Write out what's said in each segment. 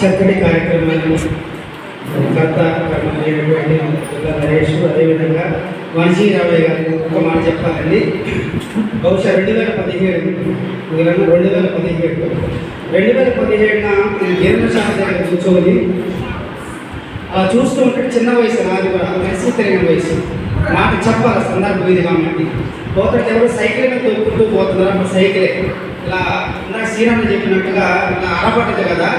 చక్కటి కార్యక్రమాన్ని కర్త కర్మమైనటువంటి నరేష్ అదేవిధంగా వంశీ రామయ్య గారికి ఒక మాట చెప్పాలండి. బహుశా రెండు వేల పదిహేడు రెండు వేల పదిహేడు. రెండు వేల పదిహేడున నేను జీర్ణశాల దగ్గర కూర్చొని అలా చూస్తూ ఉంటే చిన్న వయసు నాది కూడా కలిసి తెలియని వయసు. మాట చెప్పాలి సందర్భం ఇది కాబట్టి. పోతే ఎవరు సైకిల్ మీద తొక్కుతూ పోతున్నారు అప్పుడు సైకిలే. ఇలా ఇందాక శ్రీరామ చెప్పినట్టుగా ఇలా అరపట్టదు కదా.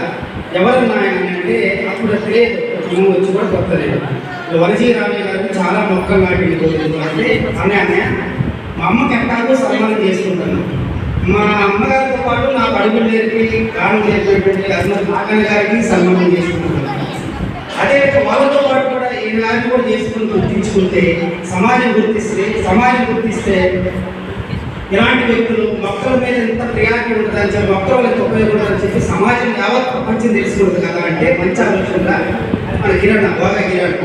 ఎవరన్నా ఆయన అంటే అప్పుడు తెలియదు మేము వచ్చి కూడా కొత్తలేదు వరజీ రామయ్య గారు చాలా మొక్కలు నాటింది అంటే అన్నయ్య మా అమ్మకి ఎట్టాగో సన్మానం చేసుకుంటాను. మా అమ్మగారితో పాటు నా అడుగులు నేర్పి కారణం చేసినటువంటి అసలు నాగన్న గారికి సన్మానం చేసుకుంటున్నాను అదే వాళ్ళతో పాటు కూడా ఈ గారిని కూడా చేసుకుని గుర్తించుకుంటే సమాజం గుర్తిస్తే సమాజం గుర్తిస్తే ఇలాంటి వ్యక్తులు మొక్కల మీద ఎంత ప్రియారిటీ ఉంటుందని చెప్పి మొక్కల ఎంత ఉపయోగపడుతుందని చెప్పి సమాజం యావత్ ప్రపంచం తెలుసుకుంటుంది కదా అంటే మంచి ఆలోచన మన కిరణ్ బాగా కిరణ్.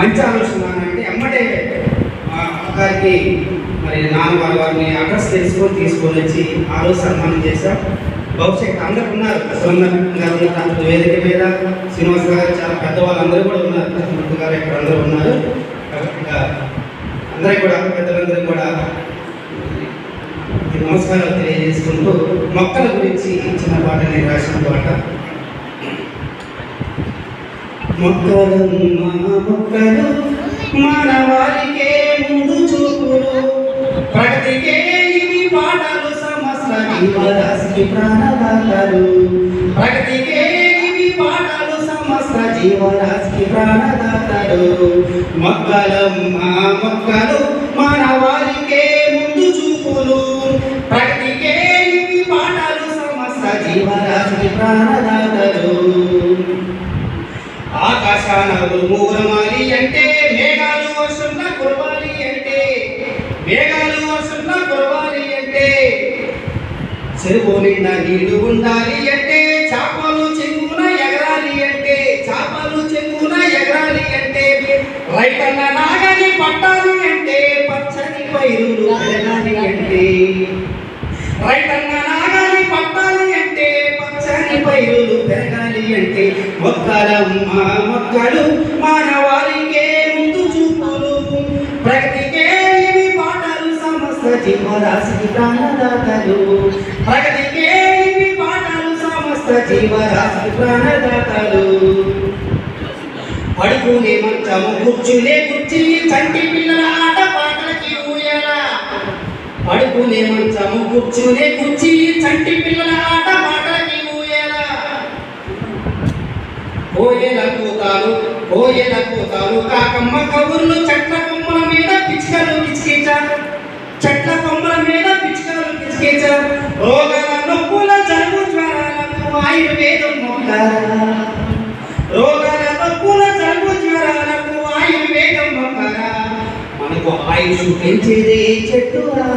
మంచి ఆలోచన అంటే ఎమ్మటే మా మరి నాన్న వాళ్ళ వారిని అడ్రస్ తెలుసుకొని తీసుకొని వచ్చి ఆ రోజు సన్మానం చేశాం. బహుశా అందరూ ఉన్నారు. సుందరం గారు ఉన్నారు వేదిక మీద శ్రీనివాస్ గారు చాలా పెద్దవాళ్ళు అందరూ కూడా ఉన్నారు. కృష్ణమూర్తి గారు ఇక్కడ అందరూ ఉన్నారు. కాబట్టి అందరికీ కూడా పెద్దలందరూ కూడా నమస్కారాలు తెలియజేసుకుంటూ మొక్కల గురించి ఇచ్చిన పాట నేను రాసిన పాట. మొక్కలు మా మొక్కలు వారికే ముందు చూపులు. ప్రగతికే ఇవి పాటలు సమస్త ప్రాణదాతలు. ప్రగతికే ఇవి పాటలు సమస్త జీవరాశికి ప్రాణదాతలు. మొక్కలు మా మొక్కలు మన వారి ఆకాశాన మూలమాలి అంటే మేఘాలు వర్షంగా కురవాలి అంటే. మేఘాలు వర్షంగా కురవాలి అంటే. చెరువు నిండా నీళ్ళు ఉండాలి అంటే. చేపలు చెంగున ఎగరాలి అంటే. చేపలు చెంగున ఎగరాలి అంటే. రైతన్న నాగని పట్టాలి అంటే. పచ్చని పైరులు పెరగాలి అంటే. రైతన్న పైరులు పెరగాలి అంటే మొక్కలమ్మ మొక్కలు మానవాళికే ముందు చూపులు. ప్రగతికే ఇవి పాటలు సమస్త జీవరాశికి ప్రాణదాతలు. ప్రగతికే ఇవి పాటలు సమస్త జీవరాశికి ప్రాణదాతలు. పడుకునే మంచము కూర్చునే కుర్చీ చంటి పిల్లల ఆట పాటలకి ఊయలా. పడుకునే మంచము కూర్చునే కుర్చీ చంటి పిల్లల ఆట పాటలకి ఊయలా కోయల పోతారు కోయల పోతారు కాకమ్మ కబుర్లు చెట్ల కొమ్మల మీద పిచ్చుకలు కిచకిచారు చెట్ల కొమ్మల మీద పిచ్చుకలు కిచకిచారు రోగాల నొప్పుల జలుబు జ్వరాలకు ఆయుర్వేదం మొక్కరా రోగాల నొప్పుల జలుబు జ్వరాలకు ఆయుర్వేదం మొక్కరా మనకు ఆయుష్ పెంచేదే చెట్టురా.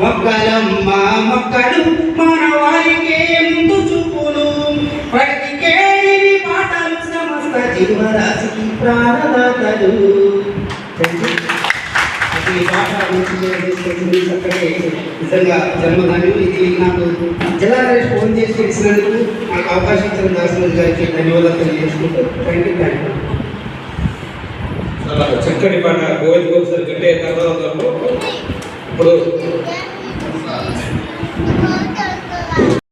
మొక్కలమ్మ మొక్కలు ఈ పాట తీసుకొచ్చింది చక్కటి నిజంగా ఇది నాకు జిల్లా నరేష్ ఫోన్ చేసి నాకు అవకాశం ఇచ్చిన దాసమూరి గారికి ధన్యవాదాలు తెలియజేసుకుంటూ థ్యాంక్ యూ థ్యాంక్ యూ చక్కటి పాట గోవింద్ గోపి సార్ కంటే ఇప్పుడు